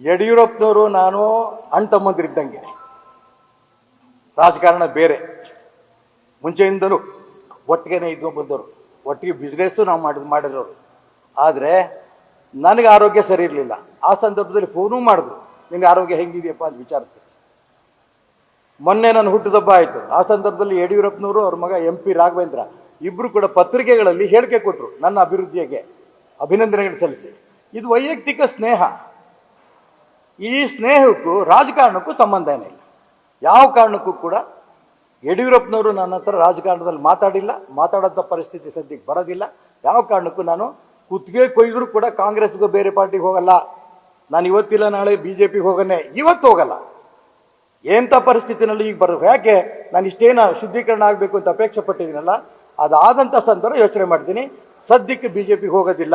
ಯಡಿಯೂರಪ್ಪನವರು ನಾನು ಅಣ್ಣ ತಮ್ಮಂದಿರಿದ್ದಂಗೆ ರಾಜಕಾರಣ ಬೇರೆ. ಮುಂಚೆಯಿಂದಲೂ ಒಟ್ಟಿಗೆನೇ ಇದ್ದು ಬಂದವರು. ಒಟ್ಟಿಗೆ ಬಿಸ್ನೆಸ್ಸು ನಾವು ಮಾಡಿದ್ ಮಾಡಿರೋರು ಆದರೆ ನನಗೆ ಆರೋಗ್ಯ ಸರಿ ಇರಲಿಲ್ಲ. ಆ ಸಂದರ್ಭದಲ್ಲಿ ಫೋನು ಮಾಡಿದ್ರು. ನಿನಗೆ ಆರೋಗ್ಯ ಹೆಂಗಿದೆಯಪ್ಪ ಅಂತ ವಿಚಾರಿಸ್ದೆ. ಮೊನ್ನೆ ನನ್ನ ಹುಟ್ಟಿದಬ್ಬ ಆಯಿತು. ಆ ಸಂದರ್ಭದಲ್ಲಿ ಯಡಿಯೂರಪ್ಪನವರು ಅವ್ರ ಮಗ ಎಂ ಪಿ ರಾಘವೇಂದ್ರ ಇಬ್ಬರು ಕೂಡ ಪತ್ರಿಕೆಗಳಲ್ಲಿ ಹೇಳಿಕೆ ಕೊಟ್ಟರು ನನ್ನ ಅಭಿವೃದ್ಧಿಗೆ ಅಭಿನಂದನೆಗಳು ಸಲ್ಲಿಸಿ. ಇದು ವೈಯಕ್ತಿಕ ಸ್ನೇಹ. ಈ ಸ್ನೇಹಕ್ಕೂ ರಾಜಕಾರಣಕ್ಕೂ ಸಂಬಂಧ ಏನಿಲ್ಲ. ಯಾವ ಕಾರಣಕ್ಕೂ ಕೂಡ ಯಡಿಯೂರಪ್ಪನವರು ನನ್ನ ಹತ್ರ ರಾಜಕಾರಣದಲ್ಲಿ ಮಾತಾಡಿಲ್ಲ, ಮಾತಾಡೋಂಥ ಪರಿಸ್ಥಿತಿ ಸದ್ಯಕ್ಕೆ ಬರೋದಿಲ್ಲ. ಯಾವ ಕಾರಣಕ್ಕೂ ನಾನು ಕುತ್ತಿಗೆ ಕೊಯ್ದರೂ ಕೂಡ ಕಾಂಗ್ರೆಸ್ಗೂ ಬೇರೆ ಪಾರ್ಟಿಗೆ ಹೋಗಲ್ಲ. ನಾನು ಇವತ್ತಿಲ್ಲ, ನಾಳೆ ಬಿ ಜೆ ಪಿಗೆ ಹೋಗನೆ. ಇವತ್ತು ಹೋಗಲ್ಲ. ಎಂಥ ಪರಿಸ್ಥಿತಿನಲ್ಲಿ ಈಗ ಬರಬೇಕು? ಯಾಕೆ? ನಾನು ಇಷ್ಟೇನ ಶುದ್ಧೀಕರಣ ಆಗಬೇಕು ಅಂತ ಅಪೇಕ್ಷೆ ಪಟ್ಟಿದ್ದೀನಲ್ಲ? ಅದಾದಂಥ ಸಂದರ್ಭ ಯೋಚನೆ ಮಾಡ್ತೀನಿ. ಸದ್ಯಕ್ಕೆ ಬಿ ಜೆ ಹೋಗೋದಿಲ್ಲ